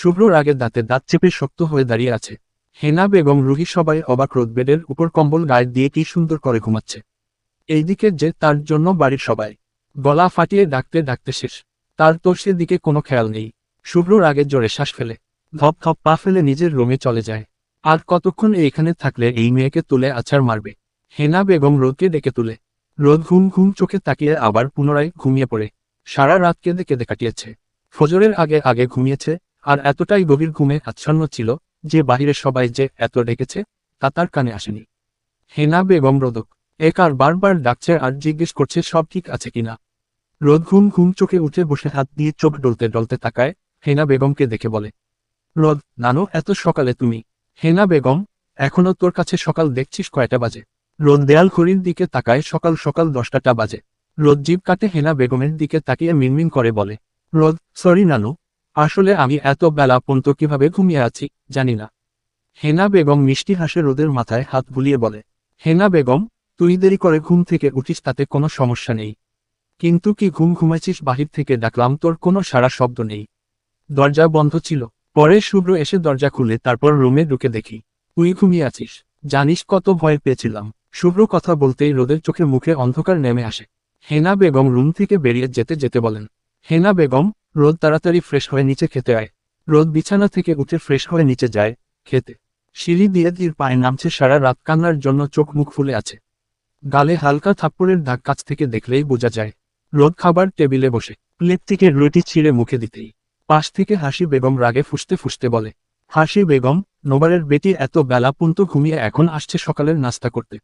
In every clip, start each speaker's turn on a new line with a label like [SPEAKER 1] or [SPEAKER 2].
[SPEAKER 1] শুভ্র রাগে দাঁতে দাঁত চেপে শক্ত হয়ে দাঁড়িয়ে আছে। হেনা বেগম রুহি সবাই অবাক রোদ বেডের উপর কম্বল গায়ে দিয়ে কি সুন্দর করে ঘুমাচ্ছে। এইদিকে যে তার জন্য বাড়ির সবাই। গলা ফাটিয়ে ডাকতে ডাকতে শেষ। তার তো সেদিকে কোনো খেয়াল নেই। শুভ্র রাগে জোরে শ্বাস ফেলে। ধপ ধপ পা ফেলে নিজের রুমে চলে যায়। আর কতক্ষণ এইখানে থাকলে এই মেয়েকে তুলে আছাড় মারবে? হেনা বেগম রোদকে ডেকে তুলে। রোদ ঘুম ঘুম চোখে তাকিয়ে আবার পুনরায় ঘুমিয়ে পড়ে। সারা রাত কেঁদে কেঁদে কাটিয়েছে। ফজরের আগে আগে ঘুমিয়েছে আর এতটাই গভীর ঘুমে আচ্ছন্ন ছিল যে বাহিরে সবাই যে এত ডেকেছে তা তার কানে আসেনি। হেনা বেগম রোদক এক আর বারবার ডাকছে আর জিজ্ঞেস করছে সব ঠিক আছে কিনা রোদ ঘুম ঘুম চোখে উঠে বসে হাত দিয়ে চোখ ডলতে ডলতে তাকায় হেনা বেগমকে দেখে বলে, রোদ, নানো, এত সকালে তুমি? হেনা বেগম, এখনও তোর কাছে সকাল দেখছিস কয়টা বাজে? রোদ দেয়াল ঘড়ির দিকে তাকায় সকাল সকাল দশটাটা বাজে। রোদ জিভ কাটে হেনা বেগমের দিকে তাকিয়ে মিনমিন করে বলে, রোদ, সরি নানু আসলে আমি এত বেলা পর্যন্ত কীভাবে ঘুমিয়ে আছি, জানি না। হেনা বেগম মিষ্টি হাসে রোদের মাথায় হাত বুলিয়ে বলে, হেনা বেগম, তুই দেরি করে ঘুম থেকে উঠিস, তাতে কোনো সমস্যা নেই। কিন্তু কি ঘুম ঘুমাইছিস বাহির থেকে ডাকলাম, তোর কোনো সারা শব্দ নেই। দরজা বন্ধ ছিল। পরে শুভ্র এসে দরজা খুলে তারপর রুমে ঢুকে দেখি, তুই ঘুমিয়ে আছিস? জানিস কত ভয় পেয়েছিলাম। শুভ্র কথা বলতেই রোদের চোখে মুখে অন্ধকার নেমে আসে। হেনা বেগম রুম থেকে বেরিয়ে যেতে যেতে বলেন, হেনা বেগম রোদ তাড়াতাড়ি ফ্রেশ হয়ে নিচে খেতে আয়। রোদ বিছানা থেকে উঠে ফ্রেশ হয়ে নিচে যায়, খেতে। সিঁড়ি দিয়ে তীর পায়ে নামছে সারা রাত কান্নার জন্য চোখ মুখ ফুলে আছে। গালে হালকা থাপ্পড়ের দাগ কাছ থেকে দেখলেই বোঝা যায়, রোদ খাবার টেবিলে বসে। প্লেট থেকে রুটি ছিঁড়ে মুখে দিতেই। পাশ থেকে হাসি বেগম রাগে ফুসতে ফুসতে বলে, হাসি বেগম, নোবারের বেটি এত বেলা পুন্ত ঘুমিয়ে এখন আসছে সকালের নাস্তা করতে।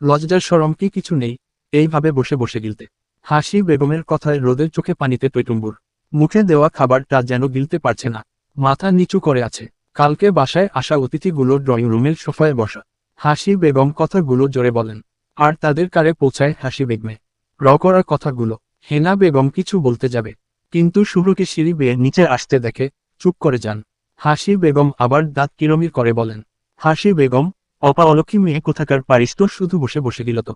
[SPEAKER 1] লজ্জার সরম কি কিছু নেই? এইভাবে বসে বসে গিলতে। হাসি বেগমের কথায় রোদের চোখে পানিতে টৈটুম্বুর মুখে দেওয়া খাবারটা যেন গিলতে পারছে না। মাথা নিচু করে আছে। কালকে বাসায় আসা অতিথিগুলো ড্রয়িং রুমের সোফায় বসা। হাসি বেগম কথাগুলো জোরে বলেন। আর তাদের কারে পৌঁছায় হাসি বেগমে। র করার কথাগুলো। হেনা বেগম কিছু বলতে যাবে। কিন্তু শুভ্রকে সিঁড়ি বেয়ে নিচে আসতে দেখে চুপ করে যান। হাসি বেগম আবার দাঁত কিরমির করে বলেন। হাসি বেগম, অপা অলক্ষী মেয়ে কোথাকার পারিস তো শুধু বসে বসে গেল তো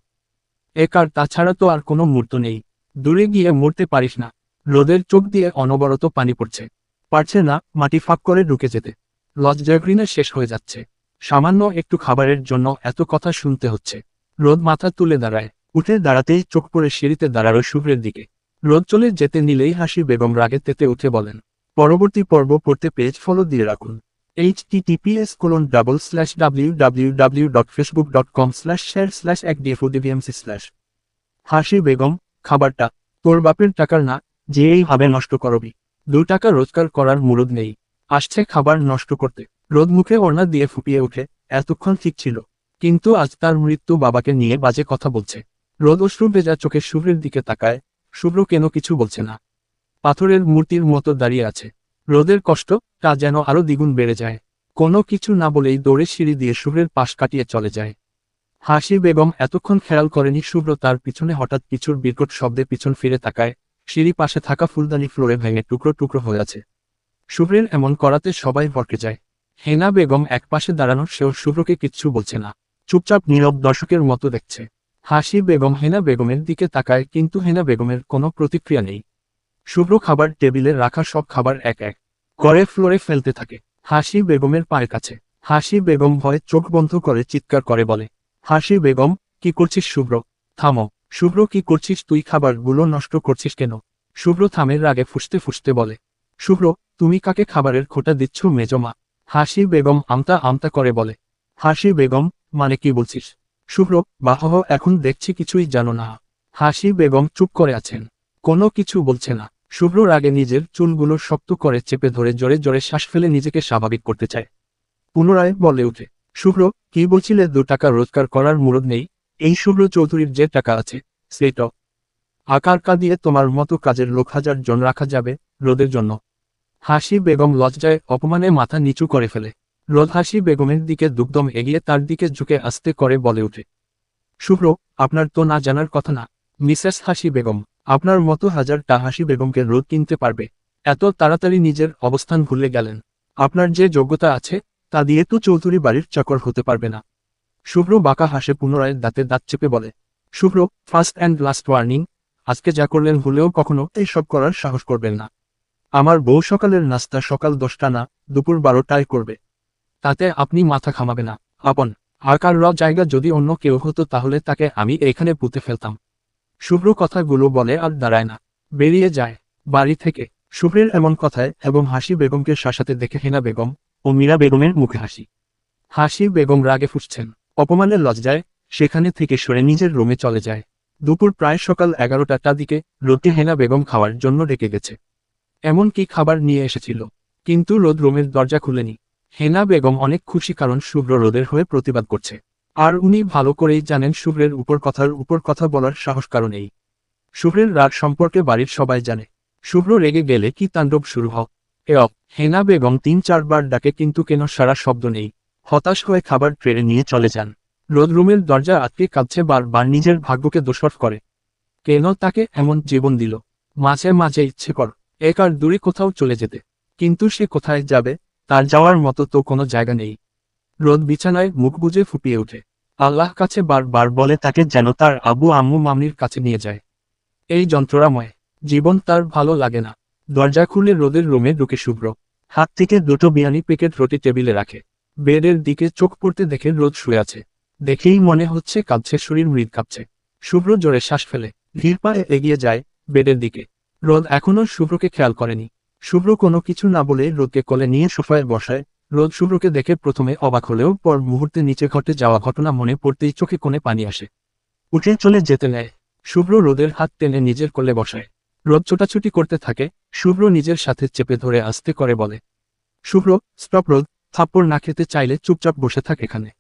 [SPEAKER 1] একার তাছাড়া তো আর কোনো মূর্ত নেই। দূরে গিয়ে মরতে পারিস না। রোদের চোখ দিয়ে অনবরত পানি পড়ছে। পারছে না মাটি ফাঁক করে ঢুকে যেতে। লজ্জাগ্রিনে শেষ হয়ে যাচ্ছে। সামান্য একটু খাবারের জন্য এত কথা শুনতে হচ্ছে। রোদ মাথা তুলে দাঁড়ায়। উঠে দাঁড়াতেই চোখ পড়ে সিঁড়িতে দাঁড়াল শুভ্রের দিকে। রোদ চলে যেতে নিলেই হাসি বেগম রাগে তেতে উঠে বলেন, পরবর্তী পর্ব পড়তে পেজ ফলো দিয়ে রাখুন। H TPS colon double slash W W W dot Facebook dot com slash share slash এক ডিএফওডিভিএমসি স্ল্যাশ হাসি বেগম, খাবারটা তোর বাপের টাকার না যে এইভাবে নষ্ট করবি। দু টাকা রোজগার করার মুরদ নেই। আসছে খাবার নষ্ট করতে। রোদ মুখে ওড়না দিয়ে ফুপিয়ে উঠে, এতক্ষণ ঠিক ছিল। কিন্তু আজ তার মৃত্যু বাবাকে নিয়ে বাজে কথা বলছে। রোদ অশ্রু ভেজা চোখে শুভ্রের দিকে তাকায়। শুভ্র কেন কিছু বলছে না। পাথরের মূর্তির মতো দাঁড়িয়ে আছে। রোদের কষ্ট, তা যেন আরও দ্বিগুণ বেড়ে যায়। কোনো কিছু না বলেই দৌড়ে সিঁড়ি দিয়ে শুভ্রের পাশ কাটিয়ে চলে যায়। হাসি বেগম এতক্ষণ খেয়াল করেনি শুভ্র তার পিছনে হঠাৎ কিছুর বিকট শব্দে পিছন ফিরে তাকায়। সিঁড়ি পাশে থাকা ফুলদানি ফ্লোরে ভেঙে টুকরো টুকরো হয়ে আছে। শুভ্রের এমন করাতে সবাই ভরকে যায়। হেনা বেগম একপাশে দাঁড়ানো সেও শুভ্রকে কিচ্ছু বলছে না। চুপচাপ নীরব দর্শকের মতো দেখছে। হাসি বেগম হেনা বেগমের দিকে তাকায় কিন্তু হেনা বেগমের কোনো প্রতিক্রিয়া নেই। শুভ্র খাবার টেবিলে রাখা সব খাবার এক এক করে ফ্লোরে ফেলতে থাকে। হাসি বেগমের পায়ের কাছে। হাসি বেগম ভয়ে চোখ বন্ধ করে চিৎকার করে বলে, হাসি বেগম, কি করছিস শুভ্র? থামো। শুভ্র, কি করছিস তুই? খাবারগুলো নষ্ট করছিস কেন? শুভ্র থামের রাগে ফুসতে ফুসতে বলে, শুভ্র, তুমি কাকে খাবারের খোটা দিচ্ছ মেজমা হাসি বেগম আমতা আমতা করে বলে হাসি বেগম মানে কি বলছিস? শুভ্র, বাহ এখন দেখছি কিছুই জানো না। হাসি বেগম চুপ করে আছেন, কোনো কিছু বলছে না। শুভ্র রাগে নিজের চুলগুলো শক্ত করে চেপে ধরে জোরে জোরে শ্বাস ফেলে নিজেকে স্বাভাবিক করতে চায়। পুনরায় বলে ওঠে, শুভ্র, কি বলছিলে? দু টাকা রোজগার করার মুরদ নেই। এই শুভ্র চৌধুরীর যে টাকা আছে সেটা আকারকা দিয়ে তোমার মতো কাজের লোক হাজার জন রাখা যাবে, রোদের জন্য। হাসি বেগম লজ্জায় অপমানে মাথা নিচু করে ফেলে। রোদ হাসি বেগমের দিকে দুগ্ধম এগিয়ে তার দিকে ঝুঁকে আসতে করে বলে উঠে শুভ্র আপনার তো না জানার কথা না। মিসেস হাসি বেগম, আপনার মতো হাজারটা হাসি বেগমকে রোদ কিনতে পারবে। এত তাড়াতাড়ি নিজের অবস্থান ভুলে গেলেন। আপনার যে যোগ্যতা আছে, তা দিয়ে তো চৌধুরী বাড়ির চাকর হতে পারবে না। শুভ্র বাঁকা হাসে পুনরায় দাঁতে দাঁত চেপে বলে, Shubhro first and last warning আজকে যা করলেন হলেও কখনো এইসব করার সাহস করবেন না। আমার বউ সকালের নাস্তা সকাল দশটা না, দুপুর বারোটায় করবে। তাতে আপনি মাথা ঘামাবে না। আপন আকার র জায়গা যদি অন্য কেউ হতো তাহলে তাকে আমি এখানে পুঁতে ফেলতাম শুভ্র কথাগুলো বলে আর দাঁড়ায় না। বেরিয়ে যায়। বাড়ি থেকে শুভ্রের এমন কথায় এবং হাসি বেগমকে শাসাতে দেখে হেনা বেগম ও মীরা বেগমের মুখে হাসি। হাসি বেগম রাগে ফুসছেন। অপমানের লজ্জায় সেখানে থেকে সরে নিজের রুমে চলে যায়। দুপুর প্রায় সকাল এগারোটাটা দিকে রোদকে হেনা বেগম খাওয়ার জন্য ডেকে গেছে। এমন কি খাবার নিয়ে এসেছিল, কিন্তু রোদ রুমের দরজা খুলেনি। হেনা বেগম অনেক খুশি কারণ শুভ্র রোদের হয়ে প্রতিবাদ করছে। আর উনি ভালো করেই জানেন শুভ্রের উপর কথার উপর কথা বলার সাহস কারণেই শুভ্রের রাগ সম্পর্কে বাড়ির সবাই জানে। শুভ্র রেগে গেলে কি তাণ্ডব শুরু হোক এ হেনা বেগম তিন চারবার ডাকে কিন্তু কেন সারা শব্দ নেই। হতাশ হয়ে খাবার ট্রেনে নিয়ে চলে যান। রোদ রুমের দরজা আটকে কাঁদছে বারবার, নিজের ভাগ্যকে দোষর করে। কেন তাকে এমন জীবন দিল? মাঝে মাঝে ইচ্ছে কর এক আর দূরে কোথাও চলে যেতে। কিন্তু সে কোথায় যাবে, তার যাওয়ার মতো তো কোনো জায়গা নেই। রোদ বিছানায় মুখ বুজে ফুপিয়ে ওঠে। আল্লাহ কাছে বারবার বলে তাকে যেন তার আবু আম্মু মামনির কাছে নিয়ে যায়। এই যন্ত্রণাময় জীবন তার ভালো লাগে না। দরজা খুলে রোদের রুমে ঢুকে শুভ্র। হাত থেকে দুটো বিয়ানি প্যাকেট রুটি টেবিলে রাখে। বেডের দিকে চোখ পড়তে দেখে রোদ শুয়ে আছে। দেখেই মনে হচ্ছে কাঁদছে শরীর মৃদ কাঁপছে। শুভ্র জোরে শ্বাস ফেলে। ধীর পায়ে এগিয়ে যায় বেডের দিকে। রোদ এখনও শুভ্রকে খেয়াল করেনি। শুভ্র কোনো কিছু না বলে রোদকে কোলে নিয়ে সোফায় বসায়। রোদ শুভ্রকে দেখে প্রথমে অবাক হলেও পর মুহূর্তে নিচে ঘটে যাওয়া ঘটনা মনে পড়তেই চোখে কোণে পানি আসে। উঠে চলে যেতে নেয়। শুভ্র রোদের হাত টেনে নিজের কোলে বসায়। রোদ ছোটাছুটি করতে থাকে। শুভ্র নিজের সাথে চেপে ধরে আস্তে করে বলে, শুভ্র, স্টপ রোদ। থাপ্পড় না খেতে চাইলে চুপচাপ বসে থাক এখানে।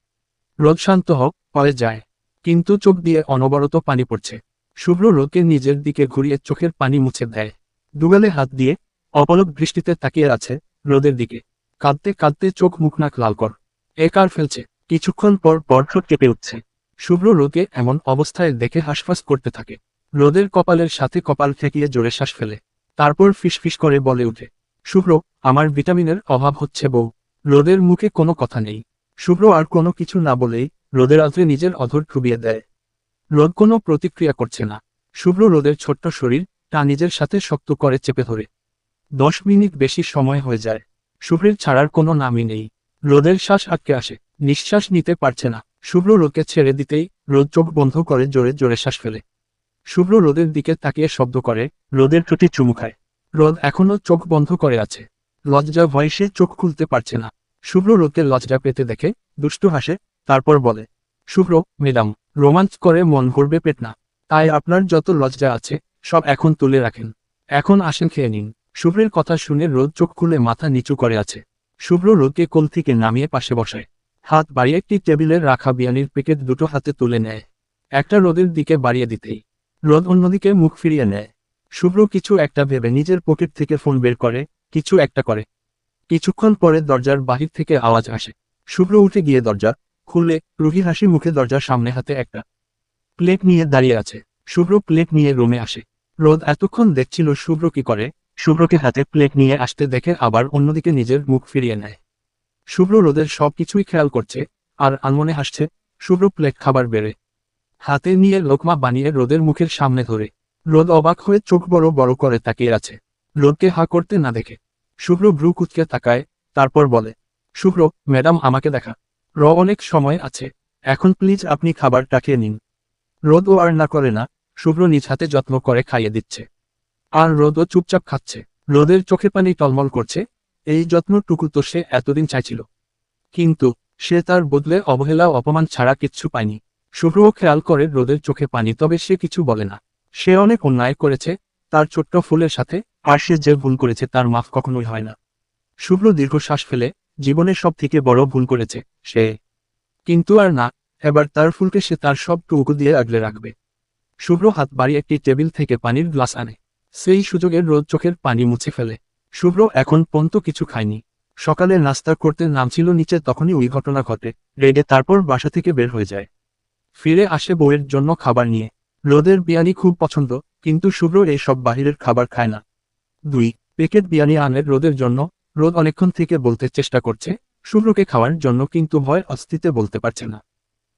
[SPEAKER 1] রোদ শান্ত হোক, পরে যায়। কিন্তু চোখ দিয়ে অনবরত পানি পড়ছে। শুভ্র রোদকে নিজের দিকে ঘুরিয়ে চোখের পানি মুছে দেয়। দুগালে হাত দিয়ে অপলক বৃষ্টিতে তাকিয়ে আছে রোদের দিকে। কাঁদতে কাঁদতে চোখ মুখ নাক লাল কর। এ কার ফেলছে? কিছুক্ষণ পর ঠোঁট কেঁপে উঠছে। শুভ্র রোদকে এমন অবস্থায় দেখে হাসফাস করতে থাকে। রোদের কপালের সাথে কপাল ঠেকিয়ে জোরে শ্বাস ফেলে। তারপর ফিসফিস করে বলে উঠে, শুভ্র, আমার ভিটামিনের অভাব হচ্ছে বউ। রোদের মুখে কোনো কথা নেই। শুভ্র আর কোনো কিছু না বলেই রোদের আঁচড়ে নিজের অধর ঠুবিয়ে দেয়। রোদ কোনো প্রতিক্রিয়া করছে না। শুভ্র রোদের ছোট্ট শরীর তা নিজের সাথে শক্ত করে চেপে ধরে। দশ মিনিট বেশি সময় হয়ে যায়। শুভ্রের ছাড়ার কোনো নামই নেই। রোদের শ্বাস আটকে আসে। নিঃশ্বাস নিতে পারছে না। শুভ্র রোদকে ছেড়ে দিতেই রোদ চোখ বন্ধ করে জোরে জোরে শ্বাস ফেলে। শুভ্র রোদের দিকে তাকিয়ে শব্দ করে, রোদের ঠোঁটে চুমু খায়। রোদ এখনও চোখ বন্ধ করে আছে। লজ্জা ভয়ে চোখ খুলতে পারছে না। শুভ্র রোদকে লজ্জা পেতে দেখে দুষ্টু হাসে, তারপর বলে, শুভ্র, ম্যাডাম, রোমাঞ্চ করে মন ভরবে পেট না। তাই আপনার যত লজ্জা আছে, সব এখন তুলে রাখেন। এখন আসেন খেয়ে নিন। শুভ্রের কথা শুনে রোদ চোখ খুলে মাথা নিচু করে আছে। শুভ্র রোদকে কোল থেকে নামিয়ে পাশে বসায়। হাত বাড়িয়ে একটি টেবিলে রাখা বিয়ানির প্যাকেট দুটো হাতে তুলে নেয়। একটা রোদের দিকে বাড়িয়ে দিতেই। রোদ অন্যদিকে মুখ ফিরিয়ে নেয়। শুভ্র কিছু একটা ভেবে নিজের পকেট থেকে ফোন বের করে কিছু একটা করে। কিছুক্ষণ পরে দরজার বাহির থেকে আওয়াজ আসে। শুভ্র উঠে গিয়ে দরজা খুললে রুহি হাসি মুখে দরজার সামনে হাতে একটা প্লেট নিয়ে দাঁড়িয়ে আছে। শুভ্র প্লেট নিয়ে রুমে আসে। রোদ এতক্ষণ দেখছিল শুভ্র কি করে। শুভ্রকে হাতে প্লেট নিয়ে আসতে দেখে আবার অন্যদিকে নিজের মুখ ফিরিয়ে নেয়। শুভ্র রোদের সব কিছুই খেয়াল করছে আর আনমনে হাসছে, শুভ্র, প্লেট খাবার বেড়ে। হাতে নিয়ে লোকমা বানিয়ে রোদের মুখের সামনে ধরে। রোদ অবাক হয়ে চোখ বড় বড় করে তাকিয়ে আছে। রোদকে হা করতে না দেখে। শুভ্র ভ্রু কুচকে তাকায়, তারপর বলে, শুভ্র, ম্যাডাম, আমাকে দেখা। র অনেক সময় আছে। এখন প্লিজ আপনি খাবারটা খেয়ে নিন। রোদও আর না করে না, শুভ্র নিজ হাতে যত্ন করে খাইয়ে দিচ্ছে। আর রোদও চুপচাপ খাচ্ছে। রোদের চোখে পানি টলমল করছে। এই যত্নটুকু তো সে এতদিন চাইছিল। কিন্তু সে তার বদলে অবহেলা অপমান ছাড়া কিচ্ছু পায়নি। শুভ্রও খেয়াল করে রোদের চোখে পানি, তবে সে কিছু বলে না। সে অনেক অন্যায় করেছে। তার ছোট্ট ফুলের সাথে সে যে ভুল করেছে তার মাফ কখনোই হয় না। শুভ্র দীর্ঘশ্বাস ফেলে জীবনের সব থেকে বড় ভুল করেছে সে। কিন্তু আর না, এবার তার ফুলকে সে তার সব টুকু দিয়ে আগলে রাখবে। শুভ্র হাত বাড়িয়ে একটি টেবিল থেকে পানির গ্লাস আনে। সেই সুযোগের রোদ চোখের পানি মুছে ফেলে। শুভ্র এখন পন্ত কিছু খায়নি। সকালে নাস্তা করতে নামছিল নিচে তখনই ওই ঘটনা ঘটে। রেডে তারপর বাসা থেকে বের হয়ে যায়। ফিরে আসে বউয়ের জন্য খাবার নিয়ে। রোদের বিয়ানি খুব পছন্দ, কিন্তু শুভ্র এই সব বাহিরের খাবার খায় না। দুই প্যাকেট বিয়ানি আনের রোদের জন্য, রোদ অনেকক্ষণ থেকে বলতে চেষ্টা করছে, শুভ্রকে খাওয়ার জন্য কিন্তু ভয় অস্থিতে বলতে পারছে না।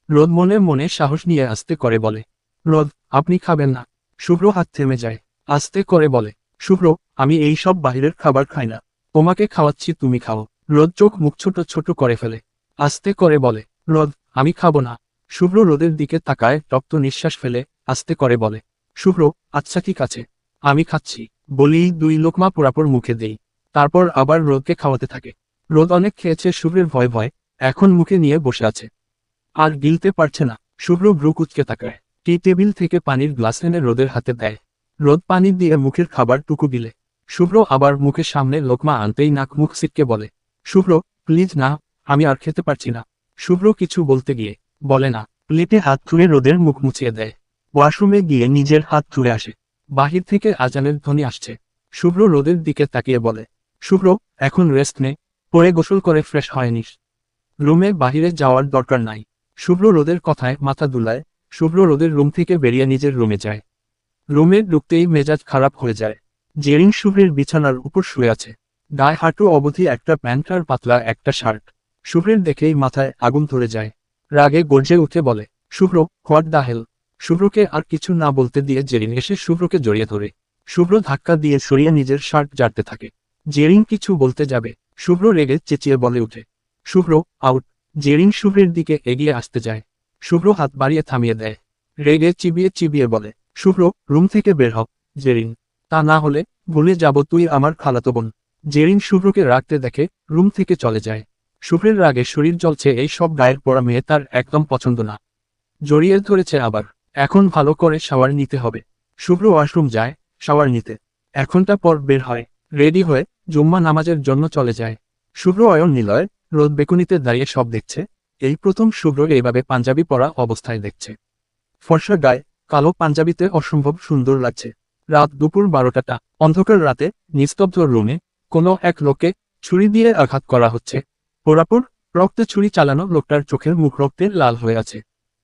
[SPEAKER 1] রোদ মনে মনে সাহস নিয়ে আস্তে করে বলে, রোদ, আপনি খাবেন না। শুভ্র হাত থেমে যায়, আস্তে করে বলে, শুভ্র, আমি এই সব বাহিরের খাবার খাই না। তোমাকে খাওয়াচ্ছি, তুমি খাও। রোদ চোখ মুখ ছোট ছোট করে ফেলে, আস্তে করে বলে, রোদ, আমি খাব না। শুভ্র রোদের দিকে তাকায়, রক্ত নিঃশ্বাস ফেলে, আস্তে করে বলে, শুভ্র আচ্ছা ঠিক আছে, আমি খাচ্ছি। বলি দুই লোকমা পোড়াপোর মুখে দেই তারপর আবার রোদকে খাওয়াতে থাকে। রোদ অনেক খেয়েছে, শুভ্রের ভয় ভয়, এখন মুখে নিয়ে বসে আছে। আর গিলতে পারছে না, শুভ্র ব্রু কুচকে তাকায়। টি টেবিল থেকে পানির গ্লাস এনে রোদের হাতে দেয়। রোদ পানি দিয়ে মুখের খাবার টুকু দিলে। শুভ্র আবার মুখের সামনে লোকমা আনতেই নাক মুখ সিটকে বলে, শুভ্র, প্লিজ না, আমি আর খেতে পারছি না। শুভ্র কিছু বলতে গিয়ে বলে না, প্লেটে হাত ধুয়ে রোদের মুখ মুছিয়ে দেয়। ওয়াশরুমে গিয়ে নিজের হাত ধুয়ে আসে। বাহির থেকে আজানের ধ্বনি আসছে। শুভ্র রোদের দিকে তাকিয়ে বলে, শুভ্র, এখন রেস্ট নে। পরে গোসল করে ফ্রেশ হয়নিস রুমে বাহিরে যাওয়ার দরকার নাই শুভ্র রোদের কথায় মাথা দুলায়। শুভ্র রোদের রুম থেকে বেরিয়ে নিজের রুমে যায়। রুমে ঢুকতেই মেজাজ খারাপ হয়ে যায়। জেরিন শুভ্রের বিছানার উপর শুয়ে আছে। গায়ে হাঁটু অবধি একটা প্যান্ট আর পাতলা একটা শার্ট। শুভ্রের দেখেই মাথায় আগুন ধরে যায়। রাগে গর্জে উঠে বলে, শুভ্র, হোয়াট দা হেল? শুভ্রকে আর কিছু না বলতে দিয়ে জেরিন এসে শুভ্রকে জড়িয়ে ধরে। শুভ্র ধাক্কা দিয়ে সরিয়ে নিজের শার্ট জারতে থাকে। জেরিন কিছু বলতে যাবে, শুভ্র রেগে চেঁচিয়ে বলে উঠে শুভ্র, আউট। জেরিন শুভ্রের দিকে এগিয়ে আসতে যায়। শুভ্র হাত বাড়িয়ে থামিয়ে দেয়। রেগে চিবিয়ে চিবিয়ে বলে, শুভ্র, রুম থেকে বের হ, জেরিন। তা না হলে ভুলে যাব তুই আমার খালাতো বোন। জেরিন শুভ্রকে রাখতে দেখে রুম থেকে চলে যায়। শুভ্রের রাগে শরীর জ্বলছে এই সব গায়ের পড়া মেয়ে তার একদম পছন্দ না। জড়িয়ে ধরেছে আবার। এখন ভালো করে শাওয়ার নিতে হবে। শুভ্র ওয়াশরুম যায়, শাওয়ার নিতে। এখনটা পর বের হয়। রেডি হয়ে জুম্মা নামাজের জন্য চলে যায়। শুভ্র অয়ন নিলয় রোদ বেকুনিতে দাঁড়িয়ে সব দেখছে। এই প্রথম শুভ্র এইভাবে পাঞ্জাবি পরা অবস্থায় দেখছে। ফর্সা গায়ে কালো পাঞ্জাবিতে অসম্ভব সুন্দর লাগছে। রাত দুপুর বারোটাটা অন্ধকার রাতে নিস্তব্ধ রুমে কোনো এক লোককে ছুরি দিয়ে আঘাত করা হচ্ছে। পোড়াপুর রক্তে ছুরি চালানো লোকটার চোখের মুখ রক্তে লাল হয়ে আছে।